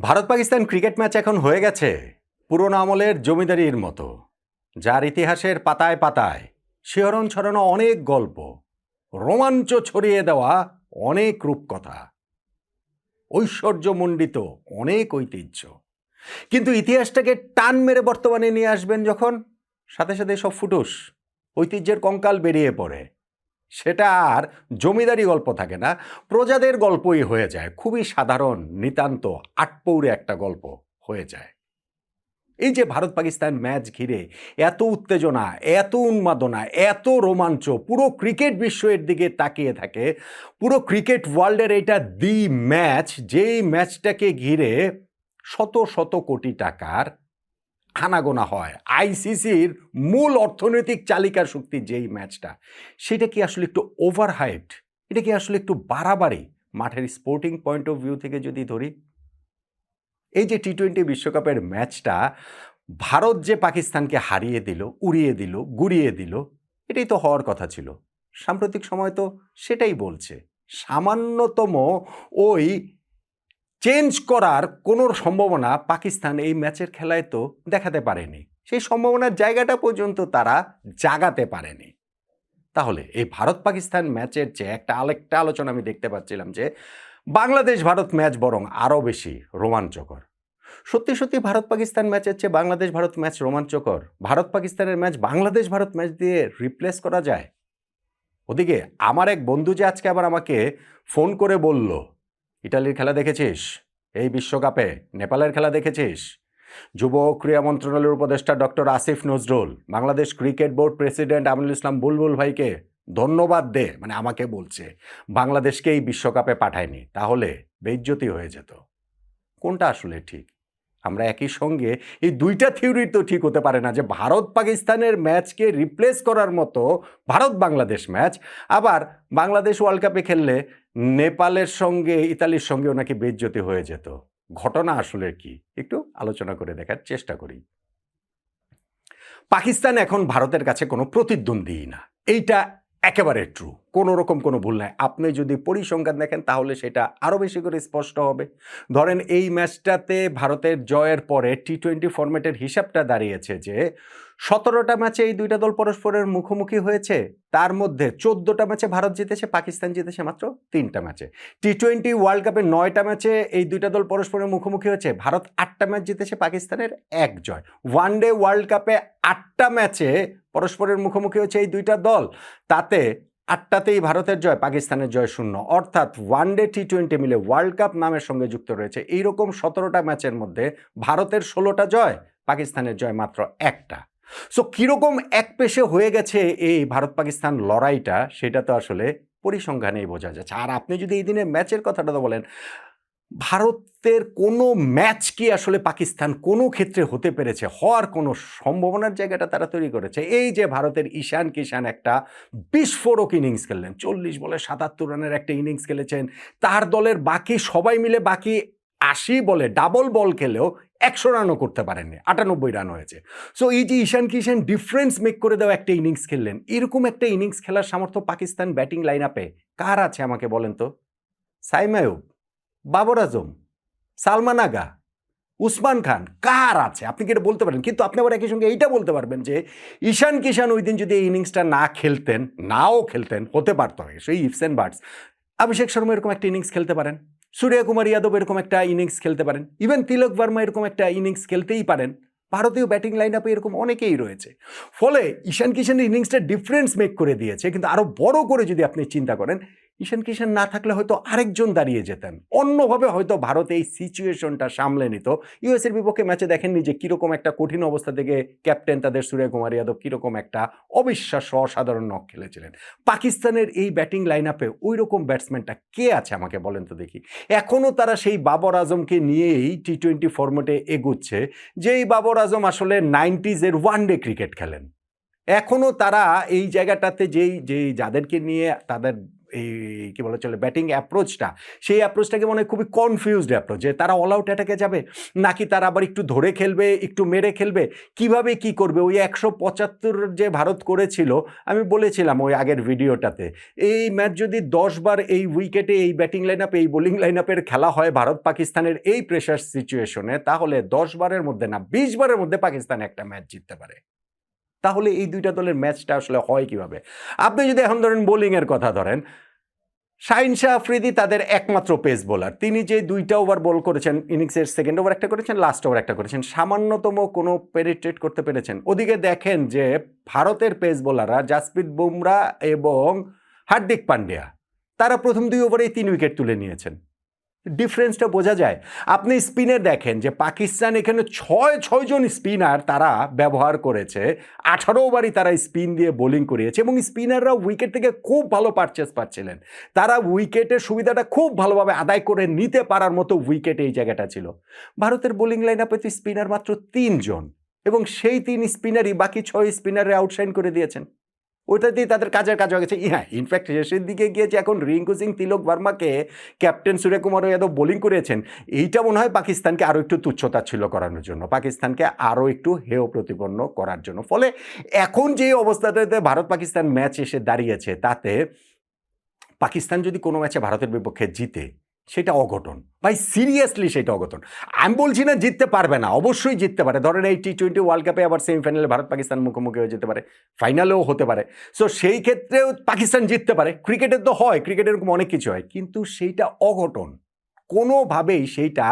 Bharat Pakistan cricket match এখন হয়ে গেছে। পুরনো আমলের জমিদারির মতো। যার ইতিহাসের পাতায় পাতায় শিহরণ ছড়ানো অনেক গল্প, রোমাঞ্চ ছড়িয়ে দেওয়া অনেক রূপকথা। ঐশ্বর্যমণ্ডিত অনেক ঐতিহ্য। কিন্তু ইতিহাসটাকে টান মেরে বর্তমানে নিয়ে আসবেন যখন, সাথে সাথে সব ফুটুস। ঐতিহ্যের কঙ্কাল বেরিয়ে পড়ে। সেটা আর জমিদারি গল্প থাকে না। প্রজাদের গল্পই হয়ে যায়। খুবই সাধারণ, নিতান্ত, আটপৌরে একটা গল্প হয়ে যায়। এই যে ভারত পাকিস্তান ম্যাচ ঘিরে এত উত্তেজনা, এত উন্মাদনা, এত রোমাঞ্চ, পুরো ক্রিকেট বিশ্ব এর দিকে তাকিয়ে থাকে, পুরো ক্রিকেট ওয়ার্ল্ডের এটা দি ম্যাচ, যেই ম্যাচটাকে ঘিরে শত শত কোটি টাকার আনাগোনা হয়। আইসিসির মূল অর্থনৈতিক চালিকা শক্তি যেই ম্যাচটা, সেটা কি আসলে একটু ওভার হাইপড এটা কি আসলে একটু বাড়াবাড়ি? মাঠের স্পোর্টিং পয়েন্ট অফ ভিউ থেকে যদি ধরি, এই যে টি টোয়েন্টি বিশ্বকাপের ম্যাচটা, ভারত যে পাকিস্তানকে হারিয়ে দিল, উড়িয়ে দিল, গুড়িয়ে দিল, এটাই তো হওয়ার কথা ছিল। সাম্প্রতিক সময় তো সেটাই বলছে। সামান্যতম ওই চেঞ্জ করার কোনো সম্ভাবনা পাকিস্তান এই ম্যাচের খেলায় তো দেখাতে পারেনি। সেই সম্ভাবনার জায়গাটা পর্যন্ত তারা জাগাতে পারেনি। তাহলে এই ভারত পাকিস্তান ম্যাচের চেয়ে একটা আরেকটা আলোচনা আমি দেখতে পাচ্ছিলাম যে বাংলাদেশ ভারত ম্যাচ বরং আরও বেশি রোমাঞ্চকর। সত্যি সত্যি ভারত পাকিস্তান ম্যাচের চেয়ে বাংলাদেশ ভারত ম্যাচ রোমাঞ্চকর। ভারত পাকিস্তানের ম্যাচ বাংলাদেশ ভারত ম্যাচ দিয়ে রিপ্লেস করা যায়? ওদিকে আমার এক বন্ধু যে আজকে আবার আমাকে ফোন করে বলল ইটালির খেলা দেখেছিস? এই বিশ্বকাপে নেপালের খেলা দেখেছিস? যুব ক্রীড়া মন্ত্রণালয়ের উপদেষ্টা doctor Asif Nazrul, Bangladesh cricket board president Aminul Islam Bulbul ভাইকে ধন্যবাদ দে মানে আমাকে বলছে, বাংলাদেশকে এই বিশ্বকাপে পাঠায়নি, তাহলে বেইজ্জতি হয়ে যেত। কোনটা আসলে ঠিক? আমরা একই সঙ্গে এই দুইটা থিওরি তো ঠিক হতে পারে না যে ভারত পাকিস্তানের ম্যাচকে রিপ্লেস করার মতো ভারত বাংলাদেশ ম্যাচ, আবার বাংলাদেশ ওয়ার্ল্ড কাপে খেললে নেপালের সঙ্গে, ইতালির সঙ্গে ওনাকে বেজ্জতি হয়ে যেত। ঘটনা আসলে কি? একটু আলোচনা করে দেখার চেষ্টা করি। পাকিস্তান এখন ভারতের কাছে কোনো প্রতিদ্বন্দ্বী না। এইটা একেবারে ট্রু কোনো রকম কোনো ভুল নাই। আপনি যদি পরিসংখ্যান দেখেন, তাহলে সেটা আরও বেশি করে স্পষ্ট হবে। ধরেন এই ম্যাচটাতে ভারতের জয়ের পরে টি টোয়েন্টি ফরম্যাটের হিসাবটা দাঁড়িয়েছে যে, সতেরোটা ম্যাচে এই দুইটা দল পরস্পরের মুখোমুখি হয়েছে। তার মধ্যে চোদ্দোটা ম্যাচে ভারত জিতেছে, পাকিস্তান জিতেছে মাত্র তিনটা ম্যাচে। টি টোয়েন্টি ওয়ার্ল্ড কাপে নয়টা ম্যাচে এই দুইটা দল পরস্পরের মুখোমুখি হয়েছে। ভারত আটটা ম্যাচ জিতেছে, পাকিস্তানের এক জয়। ওয়ান ডে ওয়ার্ল্ড কাপে আটটা ম্যাচে পরস্পরের মুখোমুখি হয়েছে এই দুইটা দল। তাতে আটটাতেই ভারতের জয়, পাকিস্তানের জয় শূন্য। অর্থাৎ ওয়ান ডে টি টোয়েন্টি মিলে ওয়ার্ল্ড কাপ নামের সঙ্গে যুক্ত রয়েছে। এইরকম সতেরোটা ম্যাচের মধ্যে ভারতের ষোলোটা জয়, পাকিস্তানের জয় মাত্র একটা। সো কীরকম এক পেশে হয়ে গেছে এই ভারত পাকিস্তান লড়াইটা, সেটা তো আসলে পরিসংখ্যানেই বোঝা যাচ্ছে। আর আপনি যদি এই দিনের ম্যাচের কথাটা তো বলেন ভারতের কোনো ম্যাচ কি আসলে পাকিস্তান কোনো ক্ষেত্রে হতে পেরেছে? হওয়ার কোনো সম্ভাবনার জায়গাটা তারা তৈরি করেছে? এই যে ভারতের ঈশান কিষান একটা বিস্ফোরক ইনিংস খেললেন, চল্লিশ বলে সাতাত্তর রানের একটা ইনিংস খেলেছেন, তার দলের বাকি সবাই মিলে বাকি আশি বলে ডাবল বল খেলেও একশো রানও করতে পারেননি, আটানব্বই রান হয়েছে। সো এই যে ঈশান কিষান ডিফারেন্স মেক করে দেওয়া একটা ইনিংস খেললেন, এরকম একটা ইনিংস খেলার সামর্থ্য পাকিস্তান ব্যাটিং লাইন আপে কার আছে আমাকে বলেন তো? সাইমায়ুব। বাবর আজম, সালমান আগা, উসমান খান, কার আছে? আপনি কি এটা বলতে পারেন? কিন্তু আপনি আবার একই সঙ্গে এইটা বলতে পারবেন যে, ঈশান কিষান ওই দিন যদি এই ইনিংসটা না খেলতেন, নাও খেলতেন, হতে পারতো সেই ifs and buts Abhishek Sharma এরকম একটা ইনিংস খেলতে পারেন। সূর্য কুমার ইয়াদব এরকম একটা ইনিংস খেলতে পারেন। ইভেন তিলক বর্মা এরকম একটা ইনিংস খেলতেই পারেন। ভারতীয় ব্যাটিং লাইন আপে এরকম অনেকেই রয়েছে। ফলে ঈশান কিষানের ইনিংসটা ডিফারেন্স মেক করে দিয়েছে। কিন্তু আরও বড় করে যদি আপনি চিন্তা করেন ঈশান কিষান না থাকলে হয়তো আরেকজন দাঁড়িয়ে যেতেন। অন্যভাবে হয়তো ভারত এই সিচুয়েশনটা সামলে নিত। ইউএসের বিপক্ষে ম্যাচে দেখেননি যে কীরকম একটা কঠিন অবস্থা থেকে ক্যাপ্টেন তাদের সূর্য কুমার যাদব কীরকম একটা অবিশ্বাস্য, অসাধারণ নক খেলেছিলেন। পাকিস্তানের এই ব্যাটিং লাইন আপে ওই রকম ব্যাটসম্যানটা কে আছে আমাকে বলেন তো দেখি। এখনও তারা সেই বাবর আজমকে নিয়েই টি টোয়েন্টি ফর্মেটে এগুচ্ছে, যেই বাবর আজম আসলে নাইনটিজের ওয়ান ডে ক্রিকেট খেলেন। এখনও তারা এই জায়গাটাতে যেই যেই যাদেরকে নিয়ে তাদের এই কী বলা চলে ব্যাটিং অ্যাপ্রোচটা সেই অ্যাপ্রোচটাকে মনে হয় খুবই কনফিউজড অ্যাপ্রোচ যে তারা অল আউট অ্যাটাকে যাবে, নাকি তারা আবার একটু ধরে খেলবে, একটু মেরে খেলবে, কীভাবে কি করবে? ওই একশো পঁচাত্তর যে ভারত করেছিল, আমি বলেছিলাম ওই আগের ভিডিওটাতে, এই ম্যাচ যদি দশ বার এই উইকেটে এই ব্যাটিং লাইন আপ এই বোলিং লাইন আপের খেলা হয় ভারত পাকিস্তানের এই প্রেশার সিচুয়েশনে তাহলে দশ বারের মধ্যে না, বিশ বারের মধ্যে পাকিস্তান একটা ম্যাচ জিততে পারে। তাহলে এই দুইটা দলের ম্যাচটা আসলে হয় কীভাবে? আপনি যদি এখন ধরেন বোলিংয়ের কথা ধরেন, শাহিন শাহ আফ্রিদি তাদের একমাত্র পেস বোলার তিনি যে দুইটা ওভার বল করেছেন ইনিংসের সেকেন্ড ওভার একটা করেছেন লাস্ট ওভার একটা করেছেন, সামান্যতম কোনো পেরিট্রেট করতে পেরেছেন। ওদিকে দেখেন যে ভারতের পেস বোলাররা জাসপ্রীত বুমরা এবং হার্দিক পান্ডিয়া, তারা প্রথম দুই ওভারেই তিন উইকেট তুলে নিয়েছেন। ডিফারেন্সটা বোঝা যায়। আপনি স্পিনে দেখেন যে পাকিস্তান এখানে ছয় ছয়জন স্পিনার তারা ব্যবহার করেছে। আঠারো ওভারই তারা স্পিন দিয়ে বোলিং করিয়েছে এবং স্পিনাররা উইকেট থেকে খুব ভালো পারচেস পাচ্ছিলেন। তারা উইকেটের সুবিধাটা খুব ভালোভাবে আদায় করে নিতে পারার মতো উইকেট এই জায়গাটা ছিল। ভারতের বোলিং লাইন আপে তো স্পিনার মাত্র তিনজন এবং সেই তিন স্পিনারই বাকি ছয় স্পিনারে আউটসাইন করে দিয়েছেন। ওইটাতেই তাদের কাজের কাজ হয়ে গেছে। হ্যাঁ ইনফ্যাক্ট শেষের দিকে গিয়েছে এখন রিঙ্কু সিং, তিলক বর্মাকে ক্যাপ্টেন সূর্যকুমার যাদব বোলিং করেছেন এইটা মনে হয় পাকিস্তানকে আরও একটু তুচ্ছতাচ্ছিল্য করানোর জন্য, পাকিস্তানকে আরও একটু হেয় প্রতিপন্ন করার জন্য। ফলে এখন যে অবস্থাটাতে ভারত পাকিস্তান ম্যাচ এসে দাঁড়িয়েছে, তাতে পাকিস্তান যদি কোনো ম্যাচে ভারতের বিপক্ষে জিতে সেটা অঘটন। ভাই সিরিয়াসলি সেটা অঘটন। আমি বলছি না জিততে পারবে না, অবশ্যই জিততে পারে। ধরেন এই টি টোয়েন্টি ওয়ার্ল্ড কাপে আবার সেমিফাইনালে ভারত পাকিস্তান মুখোমুখি হয়ে যেতে পারে। ফাইনালেও হতে পারে। সো সেই ক্ষেত্রেও পাকিস্তান জিততে পারে। ক্রিকেটের তো হয় ক্রিকেটের এরকম অনেক কিছু হয়। কিন্তু সেইটা অঘটন। কোনোভাবেই সেইটা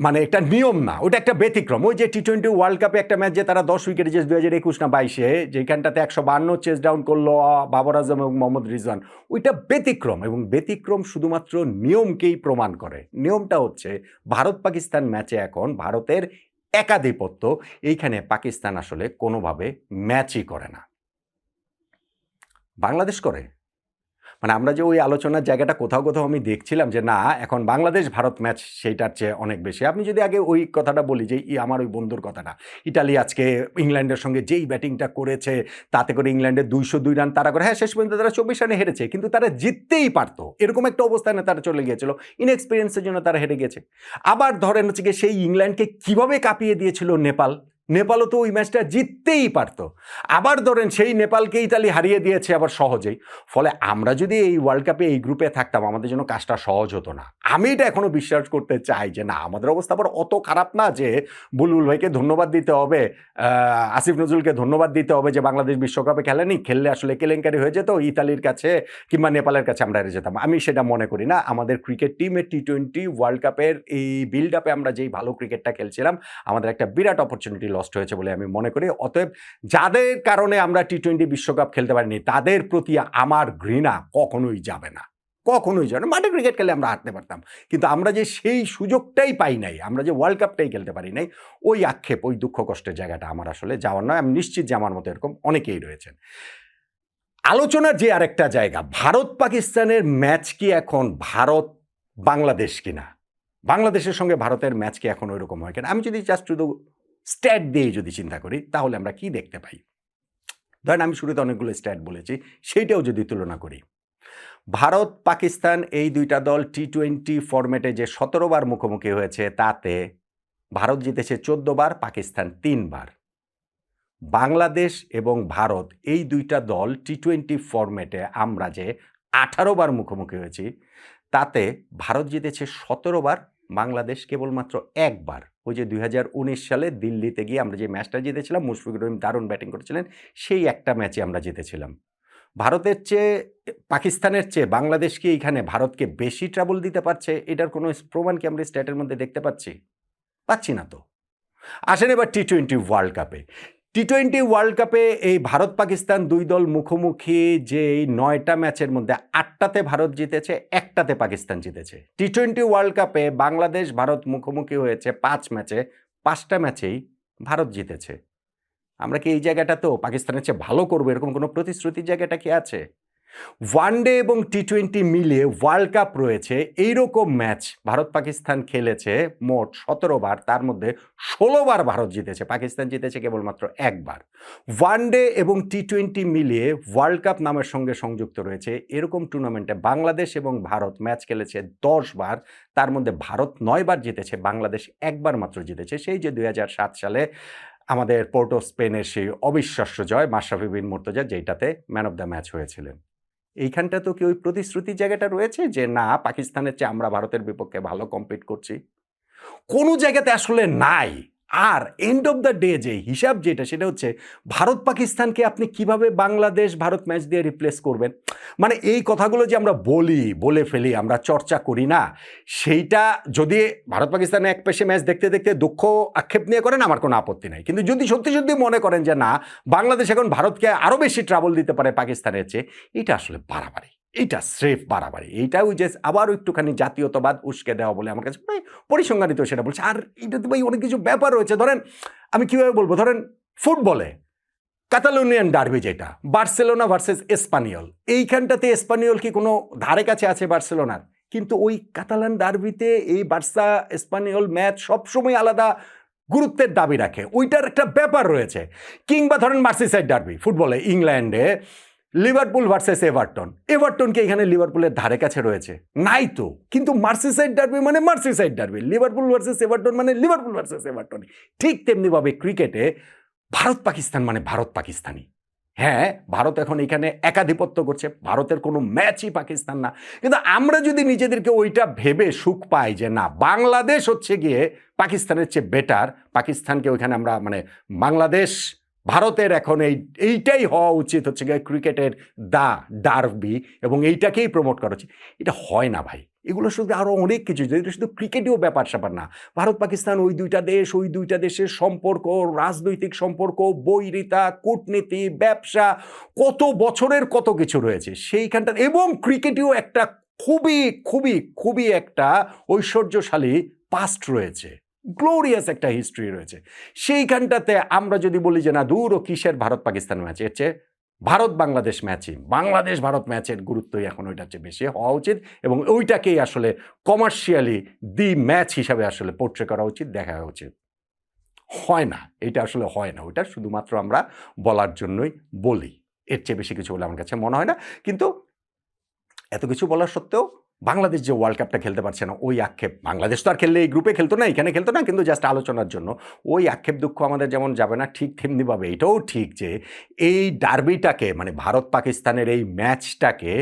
মানে একটা নিয়ম না, ওটা একটা ব্যতিক্রম। ওই যে টি টোয়েন্টি ওয়ার্ল্ড কাপে একটা ম্যাচ যে তারা দশ উইকেটে যে দু হাজার একুশ না বাইশে, যেখানটাতে একশো বান্ন চেস ডাউন করল বাবর আজম এবং মোহাম্মদ রিজওয়ান। ওইটা ব্যতিক্রম এবং ব্যতিক্রম শুধুমাত্র নিয়মকেই প্রমাণ করে। নিয়মটা হচ্ছে ভারত পাকিস্তান ম্যাচে এখন ভারতের একাধিপত্য, এইখানে পাকিস্তান আসলে কোনোভাবে ম্যাচই করে না। বাংলাদেশ করে। মানে আমরা যে ওই আলোচনার জায়গাটা কোথাও কোথাও আমি দেখছিলাম যে না, এখন বাংলাদেশ ভারত ম্যাচ সেইটার চেয়ে অনেক বেশি। আপনি যদি আগে ওই কথাটা বলি যে আমার ওই বন্ধুর কথাটা, ইটালি আজকে ইংল্যান্ডের সঙ্গে যেই ব্যাটিংটা করেছে, তাতে করে ইংল্যান্ডের দুইশো দুই রান তারা করে। হ্যাঁ শেষ পর্যন্ত তারা চব্বিশ রানে হেরেছে, কিন্তু তারা জিততেই পারতো। এরকম একটা অবস্থানে তারা চলে গিয়েছিল। ইনএক্সপিরিয়েন্সের জন্য তারা হেরে গেছে। আবার ধরেন হচ্ছে সেই ইংল্যান্ডকে কীভাবে কাঁপিয়ে দিয়েছিল নেপাল? নেপালও তো ওই ম্যাচটা জিততেই পারতো। আবার ধরেন সেই নেপালকে ইতালি হারিয়ে দিয়েছে আবার সহজেই। ফলে আমরা যদি এই ওয়ার্ল্ড কাপে এই গ্রুপে থাকতাম, আমাদের জন্য কাজটা সহজ হতো না। আমি এটা এখনও বিশ্বাস করতে চাই যে না, আমাদের অবস্থা আবার অত খারাপ না যে বুলবুল ভাইকে ধন্যবাদ দিতে হবে আসিফ নজরুলকে ধন্যবাদ দিতে হবে যে বাংলাদেশ বিশ্বকাপে খেলেনি, খেললে আসলে কেলেঙ্কারি হয়ে যেত, ইতালির কাছে কিংবা নেপালের কাছে আমরা হেরে যেতাম। আমি সেটা মনে করি না। আমাদের ক্রিকেট টিমের টি টোয়েন্টি ওয়ার্ল্ড কাপের এই বিল্ড আপে আমরা যেই ভালো ক্রিকেটটা খেলছিলাম, আমাদের একটা বিরাট অপরচুনিটি লস্ট হয়েছে বলে আমি মনে করি। অতএব যাদের কারণে আমরা টি টোয়েন্টি বিশ্বকাপ খেলতে পারিনি, তাদের প্রতি আমার ঘৃণা কখনোই যাবে না। কখনোই যাবে না। মাঠে ক্রিকেট খেলে আমরা হারতে পারতাম। কিন্তু আমরা যে সেই সুযোগটাই পাই নাই, আমরা যে ওয়ার্ল্ড কাপটাই খেলতে পারি নাই, ওই আক্ষেপ, ওই দুঃখ কষ্টের জায়গাটা আমার আসলে যাওয়ার নয়। আমি নিশ্চিত যে আমার মতো এরকম অনেকেই রয়েছেন। আলোচনার যে আরেকটা জায়গা, ভারত পাকিস্তানের ম্যাচ কি এখন ভারত বাংলাদেশ কিনা? বাংলাদেশের সঙ্গে ভারতের ম্যাচ কি এখন ওই রকম হয় কিনা? আমি যদি জাস্ট শুধু স্ট্যাট দিয়ে যদি চিন্তা করি, তাহলে আমরা কি দেখতে পাই? ধরেন আমি শুরুতে অনেকগুলো স্ট্যাট বলেছি, সেইটাও যদি তুলনা করি। ভারত, পাকিস্তান এই দুইটা দল টি টোয়েন্টি ফরম্যাটে যে সতেরো বার মুখোমুখি হয়েছে, তাতে ভারত জিতেছে চোদ্দ বার, পাকিস্তান তিনবার বাংলাদেশ এবং ভারত এই দুইটা দল টি টোয়েন্টি ফরম্যাটে আমরা যে আঠারো বার মুখোমুখি হয়েছি, তাতে ভারত জিতেছে সতেরো বার, বাংলাদেশ কেবলমাত্র একবার ওই যে দুই হাজার উনিশ সালে দিল্লিতে গিয়ে আমরা যে ম্যাচটা জিতেছিলাম, মুশফিকুর রহিম দারুণ ব্যাটিং করেছিলেন, সেই একটা ম্যাচে আমরা জিতেছিলাম। ভারতের চেয়ে, পাকিস্তানের চেয়ে বাংলাদেশকে এইখানে ভারতকে বেশি ট্রাবল দিতে পারছে? এটার কোনো প্রমাণ কি আমরা স্ট্যাটের মধ্যে দেখতে পাচ্ছি? পাচ্ছি না তো। আসেন এবার টি টোয়েন্টি ওয়ার্ল্ড কাপে টি টোয়েন্টি ওয়ার্ল্ড কাপে এই ভারত পাকিস্তান দুই দল মুখোমুখি যে এই নয়টা ম্যাচের মধ্যে আটটাতে ভারত জিতেছে, একটাতে পাকিস্তান জিতেছে। টি টোয়েন্টি ওয়ার্ল্ড কাপে বাংলাদেশ ভারত মুখোমুখি হয়েছে পাঁচ ম্যাচে, পাঁচটা ম্যাচেই ভারত জিতেছে। আমরা কি এই জায়গাটা তো পাকিস্তানের চেয়ে ভালো করব? এরকম কোনো প্রতিশ্রুতির জায়গাটা কি আছে? ওয়ানডে এবং টি টোয়েন্টি মিলিয়ে ওয়ার্ল্ড কাপ রয়েছে। এইরকম ম্যাচ ভারত পাকিস্তান খেলেছে মোট সতেরো বার, তার মধ্যে ষোলো বার ভারত জিতেছে। পাকিস্তান জিতেছে কেবলমাত্র একবার ওয়ানডে এবং টি টোয়েন্টি মিলিয়ে ওয়ার্ল্ড কাপ নামের সঙ্গে সংযুক্ত রয়েছে। এরকম টুর্নামেন্টে বাংলাদেশ এবং ভারত ম্যাচ খেলেছে দশ বার, তার মধ্যে ভারত নয় বার জিতেছে, বাংলাদেশ একবার মাত্র জিতেছে। সেই যে দুই হাজার সাত সালে আমাদের পোর্টো স্পেনের সেই অবিশ্বাস্য জয়, মাশরাফি বিন মুর্তজা যেটাতে ম্যান অফ দ্য ম্যাচ হয়েছিলেন। এইখানটা তো কি ওই প্রতিশ্রুতির জায়গাটা রয়েছে যে, না, পাকিস্তানের চেয়ে আমরা ভারতের বিপক্ষে ভালো কম্পিট করছি কোনো জায়গাতে আসলে নাই। আর এন্ড অফ দ্য ডে যে হিসাব যেটা, সেটা হচ্ছে ভারত পাকিস্তানকে আপনি কীভাবে বাংলাদেশ, ভারত ম্যাচ দিয়ে রিপ্লেস করবেন? মানে এই কথাগুলো যে আমরা বলি, বলে ফেলি, আমরা চর্চা করি না, সেইটা যদি ভারত পাকিস্তানে এক পেশে ম্যাচ দেখতে দেখতে দুঃখ আক্ষেপ নিয়ে করেন, আমার কোনো আপত্তি নাই। কিন্তু যদি সত্যি সত্যি মনে করেন যে না, বাংলাদেশ এখন ভারতকে আরও বেশি ট্রাবল দিতে পারে পাকিস্তানের চেয়ে, এটা আসলে বাড়াবাড়ি। এইটা স্রেফ বাড়াবাড়ি। এইটা ওই যে আবারও একটুখানি জাতীয়তাবাদ উস্কে দেওয়া বলে আমার কাছে প্রায় পরিসংখ্যানিত সেটা বলছে। আর এটাতে ভাই অনেক কিছু ব্যাপার রয়েছে। ধরেন, আমি কীভাবে বলব? ধরেন, ফুটবলে কাতালোনিয়ান ডার্বি যেটা, বার্সেলোনা ভার্সেস এসপানিয়ল। এইখানটাতে এসপানিয়ল কি কোনো ধারে কাছে আছে বার্সেলোনার? কিন্তু ওই কাতালান ডার্বিতে এই বার্সা এসপানিয়ল ম্যাচ সবসময় আলাদা গুরুত্বের দাবি রাখে। ওইটার একটা ব্যাপার রয়েছে। কিংবা ধরেন মার্সিসাইড ডার্বি ফুটবলে, ইংল্যান্ডে লিভারপুল ভার্সেস এভারটন এভারটন কি এখানে লিভারপুলের ধারে কাছে রয়েছে। নাই তো। কিন্তু মার্সিসাইড ডার্বি মানে Merseyside derby Liverpool versus Everton মানে লিভারপুল ভার্সেস এভারটন ঠিক তেমনিভাবে ক্রিকেটে ভারত পাকিস্তান মানে ভারত পাকিস্তানি। হ্যাঁ ভারত এখন এখানে একাধিপত্য করছে। ভারতের কোনো ম্যাচই পাকিস্তান না। কিন্তু আমরা যদি নিজেদেরকে ওইটা ভেবে সুখ পাই যে না, বাংলাদেশ হচ্ছে গিয়ে পাকিস্তানের চেয়ে বেটার পাকিস্তানকে ওইখানে আমরা মানে বাংলাদেশ ভারতের এখন এই, এইটাই হওয়া উচিত হচ্ছে গিয়ে ক্রিকেটের দা, ডার্বি এবং এইটাকেই প্রমোট করা উচিত। এটা হয় না ভাই। এগুলো শুধু আরও অনেক কিছু এটা শুধু ক্রিকেটেও ব্যাপার স্যাপার না। ভারত, পাকিস্তান ওই দুইটা দেশ, ওই দুইটা দেশের সম্পর্ক, রাজনৈতিক সম্পর্ক, বৈরিতা, কূটনীতি, ব্যবসা, কত বছরের কত কিছু রয়েছে। সেইখানটা এবং ক্রিকেটেও একটা খুবই খুবই খুবই একটা ঐশ্বর্যশালী পাস্ট রয়েছে। গ্লোরিয়াস একটা হিস্ট্রি রয়েছে। সেইখানটাতে আমরা যদি বলি যে, না, দূর ও কিসের ভারত পাকিস্তান ম্যাচ এর চেয়ে ভারত বাংলাদেশ ম্যাচই বাংলাদেশ ভারত ম্যাচের গুরুত্বই এখন ওইটার চেয়ে বেশি হওয়া উচিত এবং ওইটাকেই আসলে কমার্শিয়ালি দি ম্যাচ হিসাবে আসলে পোর্ট্রে করা উচিত, দেখা উচিত। হয় না, এটা আসলে হয় না। ওইটা শুধুমাত্র আমরা বলার জন্যই বলি। এর চেয়ে বেশি কিছু বলে আমার কাছে মনে হয় না। কিন্তু এত কিছু বলার সত্ত্বেও বাংলাদেশ যে ওয়ার্ল্ড কাপটা খেলতে পারছে না, ওই আক্ষেপ। বাংলাদেশ তো আর খেললে এই গ্রুপে খেলতো না, এখানে খেলতো না, কিন্তু জাস্ট আলোচনার জন্য। ওই আক্ষেপ দুঃখ আমাদের যেমন যাবে না, ঠিক তেমনিভাবে এটাও ঠিক যে, এই ডার্বিটাকে মানে ভারত পাকিস্তানের এই ম্যাচটাকে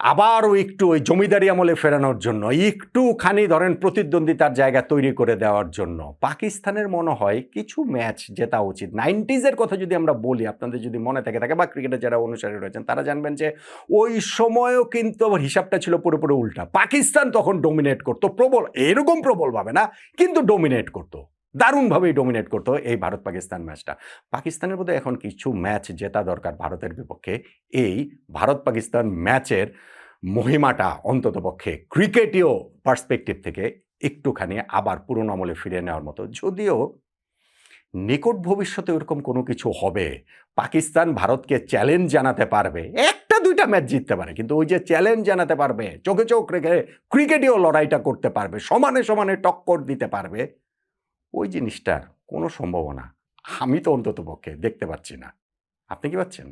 আবারও একটু ওই জমিদারি আমলে ফেরানোর জন্য, একটুখানি ধরেন প্রতিদ্বন্দ্বিতার জায়গা তৈরি করে দেওয়ার জন্য, পাকিস্তানের মনে হয় কিছু ম্যাচ জেতা উচিত। নাইনটিজের কথা যদি আমরা বলি, আপনাদের যদি মনে থাকে থাকে, বা ক্রিকেটের যারা অনুসারী রয়েছেন, তারা জানবেন যে ওই সময়ও কিন্তু আবার হিসাবটা ছিল পুরোপুরি উল্টা। পাকিস্তান তখন ডোমিনেট করতো, প্রবল, এরকম প্রবলভাবে না, কিন্তু ডোমিনেট করতো। দারুণভাবেই ডোমিনেট করতো এই ভারত পাকিস্তান ম্যাচটা পাকিস্তানের মধ্যে এখন কিছু ম্যাচ জেতা দরকার ভারতের বিপক্ষে। এই ভারত পাকিস্তান ম্যাচের মহিমাটা অন্ততপক্ষে ক্রিকেটীয় পার্সপেক্টিভ থেকে একটুখানি আবার পুরনো আমলে ফিরে নেওয়ার মতো। যদিও নিকট ভবিষ্যতে ওরকম কোনো কিছু হবে, পাকিস্তান ভারতকে চ্যালেঞ্জ জানাতে পারবে, একটা দুইটা ম্যাচ জিততে পারে, কিন্তু ওই যে চ্যালেঞ্জ জানাতে পারবে, চোখে চোখ রেখে ক্রিকেটীয় লড়াইটা করতে পারবে, সমানে সমানে টক্কর দিতে পারবে ওই জিনিসটার কোনো সম্ভাবনা আমি তো অন্তত পক্ষে দেখতে পাচ্ছি না। আপনি কি পাচ্ছেন?